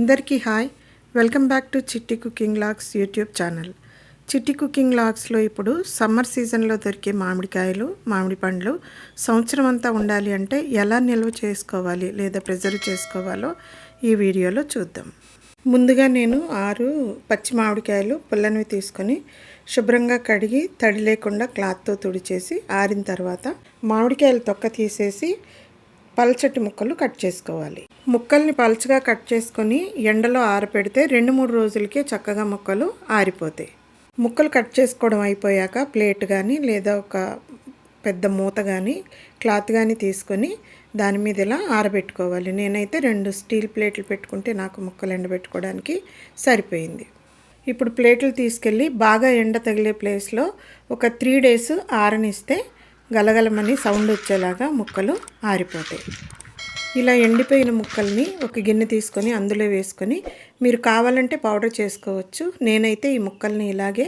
అందరికీ hi. Welcome back to Chitti cooking logs YouTube channel. Chitti cooking లాగ్స్లో ఇప్పుడు summer సీజన్లో దొరికే మామిడికాయలు మామిడి పండ్లు సంవత్సరం అంతా ఉండాలి అంటే ఎలా నిల్వ చేసుకోవాలి లేదా ప్రిజర్వ్ చేసుకోవాలో ఈ వీడియోలో చూద్దాం. ముందుగా నేను ఆరు పచ్చి మామిడికాయలు పుల్లనివి తీసుకొని శుభ్రంగా కడిగి తడి లేకుండా క్లాత్తో తుడిచేసి ఆరిన తర్వాత మామిడికాయలు తొక్క తీసేసి పల్చటి ముక్కలు కట్ చేసుకోవాలి. ముక్కల్ని పల్చగా కట్ చేసుకొని ఎండలో ఆరపెడితే రెండు మూడు రోజులకే చక్కగా ముక్కలు ఆరిపోతాయి. ముక్కలు కట్ చేసుకోవడం అయిపోయాక ప్లేట్ కానీ లేదా ఒక పెద్ద మూత కానీ క్లాత్ కానీ తీసుకొని దాని మీద ఇలా ఆరబెట్టుకోవాలి. నేనైతే రెండు స్టీల్ ప్లేట్లు పెట్టుకుంటే నాకు ముక్కలు ఎండబెట్టుకోవడానికి సరిపోయింది. ఇప్పుడు ప్లేట్లు తీసుకెళ్ళి బాగా ఎండ తగిలే ప్లేస్లో ఒక త్రీ డేస్ ఆరనిస్తే గలగలమని సౌండ్ వచ్చేలాగా ముక్కలు ఆరిపోతాయి. ఇలా ఎండిపోయిన ముక్కల్ని ఒక గిన్నె తీసుకొని అందులో వేసుకొని మీరు కావాలంటే పౌడర్ చేసుకోవచ్చు. నేనైతే ఈ ముక్కల్ని ఇలాగే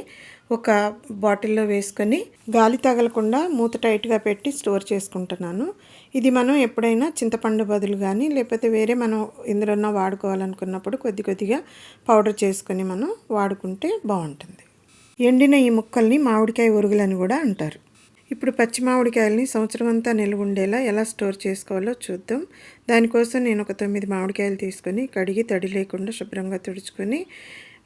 ఒక బాటిల్లో వేసుకొని గాలి తగలకుండా మూత టైట్గా పెట్టి స్టోర్ చేసుకుంటున్నాను. ఇది మనం ఎప్పుడైనా చింతపండు బదులు కానీ లేకపోతే వేరే మనం ఇందులో వాడుకోవాలనుకున్నప్పుడు కొద్ది కొద్దిగా పౌడర్ చేసుకొని మనం వాడుకుంటే బాగుంటుంది. ఎండిన ఈ ముక్కల్ని మామిడికాయ ఉరుగులని కూడా అంటారు. ఇప్పుడు పచ్చి మామిడికాయలని సంవత్సరం అంతా నిల్వ ఉండేలా ఎలా స్టోర్ చేసుకోవాలో చూద్దాం. దానికోసం నేను ఒక తొమ్మిది మామిడికాయలు తీసుకొని కడిగి తడి లేకుండా శుభ్రంగా తుడుచుకొని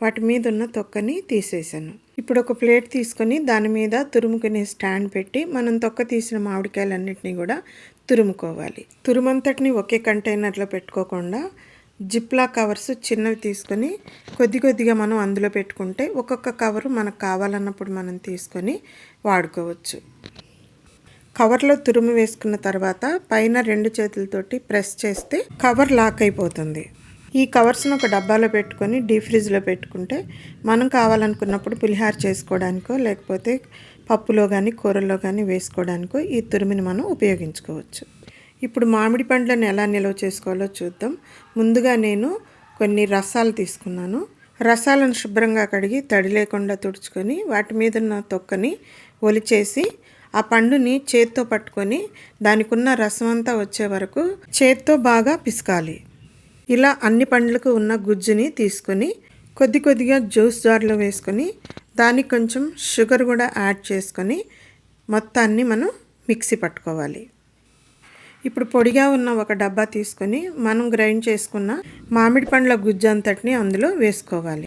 వాటి మీద ఉన్న తొక్కని తీసేసాను. ఇప్పుడు ఒక ప్లేట్ తీసుకొని దాని మీద తురుముకునే స్టాండ్ పెట్టి మనం తొక్క తీసిన మామిడికాయలన్నింటినీ కూడా తురుముకోవాలి. తురుమంతటిని ఒకే కంటైనర్లో పెట్టుకోకుండా జిప్లా కవర్స్ చిన్నవి తీసుకొని కొద్ది కొద్దిగా మనం అందులో పెట్టుకుంటే ఒక్కొక్క కవరు మనకు కావాలన్నప్పుడు మనం తీసుకొని వాడుకోవచ్చు. కవర్లో తురుము వేసుకున్న తర్వాత పైన రెండు చేతులతోటి ప్రెస్ చేస్తే కవర్ లాక్ అయిపోతుంది. ఈ కవర్స్ను ఒక డబ్బాలో పెట్టుకొని డీప్ ఫ్రిడ్జ్లో పెట్టుకుంటే మనం కావాలనుకున్నప్పుడు పులిహార చేసుకోవడానికో లేకపోతే పప్పులో కానీ కూరల్లో కానీ వేసుకోవడానికో ఈ తురుమిని మనం ఉపయోగించుకోవచ్చు. ఇప్పుడు మామిడి పండ్లను ఎలా నిల్వ చేసుకోవాలో చూద్దాం. ముందుగా నేను కొన్ని రసాలు తీసుకున్నాను. రసాలను శుభ్రంగా కడిగి తడి లేకుండా తుడుచుకొని వాటి మీద ఉన్న తొక్కని ఒలిచేసి ఆ పండుని చేత్తో పట్టుకొని దానికి ఉన్న రసం అంతా వచ్చే వరకు చేత్తో బాగా పిసకాలి. ఇలా అన్ని పండ్లకు ఉన్న గుజ్జుని తీసుకొని కొద్ది కొద్దిగా జ్యూస్ జార్లో వేసుకొని దానికి కొంచెం షుగర్ కూడా యాడ్ చేసుకొని మొత్తాన్ని మనం మిక్సీ పట్టుకోవాలి. ఇప్పుడు పొడిగా ఉన్న ఒక డబ్బా తీసుకొని మనం గ్రైండ్ చేసుకున్న మామిడి పండ్ల గుజ్జు అంతటిని అందులో వేసుకోవాలి.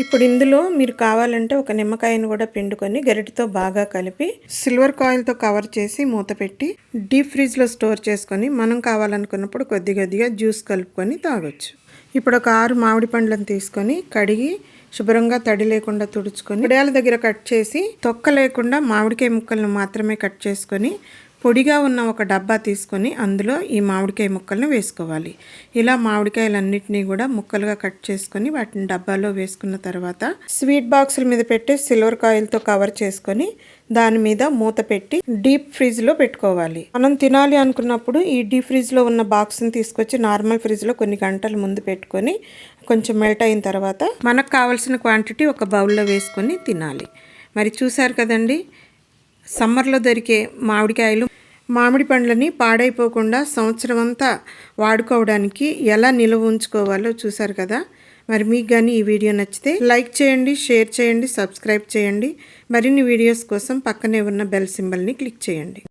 ఇప్పుడు ఇందులో మీరు కావాలంటే ఒక నిమ్మకాయను కూడా పిండుకొని గరిటితో బాగా కలిపి సిల్వర్ కాయిల్తో కవర్ చేసి మూత పెట్టి డీప్ ఫ్రిడ్జ్లో స్టోర్ చేసుకొని మనం కావాలనుకున్నప్పుడు కొద్ది కొద్దిగా జ్యూస్ కలుపుకొని తాగొచ్చు. ఇప్పుడు ఒక ఆరు మామిడి పండ్లను తీసుకొని కడిగి శుభ్రంగా తడి లేకుండా తుడుచుకొని ఉడయాల దగ్గర కట్ చేసి తొక్క లేకుండా మామిడికాయ ముక్కలను మాత్రమే కట్ చేసుకొని పొడిగా ఉన్న ఒక డబ్బా తీసుకొని అందులో ఈ మామిడికాయ ముక్కలను వేసుకోవాలి. ఇలా మామిడికాయలన్నింటినీ కూడా ముక్కలుగా కట్ చేసుకొని వాటిని డబ్బాలో వేసుకున్న తర్వాత స్వీట్ బాక్సుల మీద పెట్టి సిల్వర్ కాయిల్తో కవర్ చేసుకొని దాని మీద మూత పెట్టి డీప్ ఫ్రిడ్జ్లో పెట్టుకోవాలి. మనం తినాలి అనుకున్నప్పుడు ఈ డీప్ ఫ్రిడ్జ్లో ఉన్న బాక్స్ని తీసుకొచ్చి నార్మల్ ఫ్రిడ్జ్లో కొన్ని గంటల ముందు పెట్టుకొని కొంచెం మెల్ట్ అయిన తర్వాత మనకు కావాల్సిన క్వాంటిటీ ఒక బౌల్లో వేసుకొని తినాలి. మరి చూసారు కదండి? సమ్మర్లో దొరికే మామిడికాయలు మామిడి పండ్లని పాడైపోకుండా సంవత్సరం అంతా వాడుకోవడానికి ఎలా నిల్వ ఉంచుకోవాలో చూసారు కదా? మరి మీకు కానీ ఈ వీడియో నచ్చితే లైక్ చేయండి షేర్ చేయండి సబ్స్క్రైబ్ చేయండి. మరిన్ని వీడియోస్ కోసం పక్కనే ఉన్న బెల్ సింబల్ని క్లిక్ చేయండి.